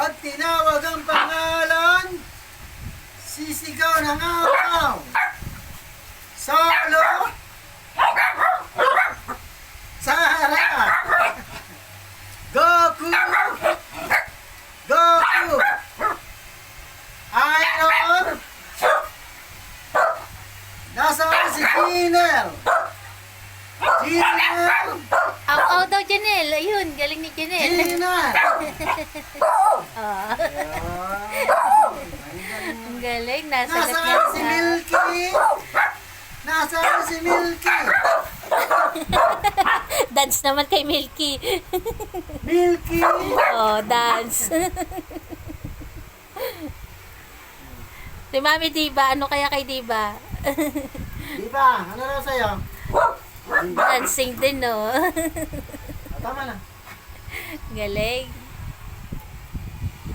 Pag tinawag ang pangalan, sisigaw ng aw Solo! Sara! Goku! Goku! Iron! Nasaan si Jinel? Jinel! Janelle. Ayun, galing ni Janelle. Jinel! Ah, ang galing. Nasa Nasaan si Milky? Nasaan si Milky? Dance naman kay Milky. Milky! oh, dance. si Mami Diba, ano kaya kay Diba? Di ba? Ano raw sa'yo? Dancing din, no? Tama na. galing.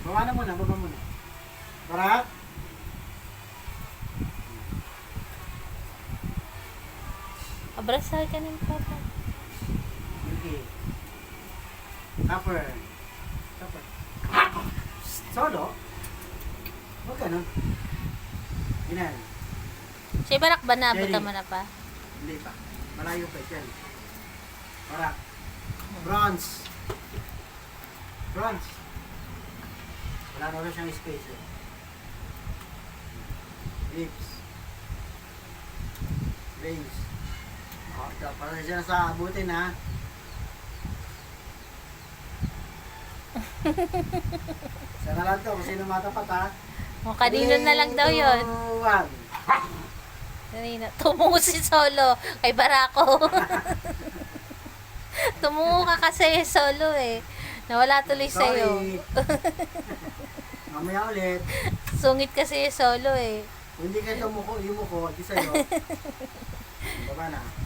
Baba na muna, baba muna. Barak? Abrasal ka ng papa. Milky. Copper. Copper. Solo? Huwag ganun. Ginal. Si Barak ba na? Buta mo na pa? Hindi pa. Malayo pa yan. Barak. Bronze. Bronze. Wala na ulit siyang space eh. Lips. Veins. Oh, para siya sa abutin ha. Na lang to, kung sino matapat ha. O, kanino na lang daw yon. Three, two, one. Kanina. Tumungo si Solo kay Barako. Tumungo ka kasi Solo eh. Nawala tuloy sa'yo. Sorry. Mamaya ulit. Sungit kasi Solo eh. Kung hindi kayo tumuko, yumuko, di sa'yo. Baba na.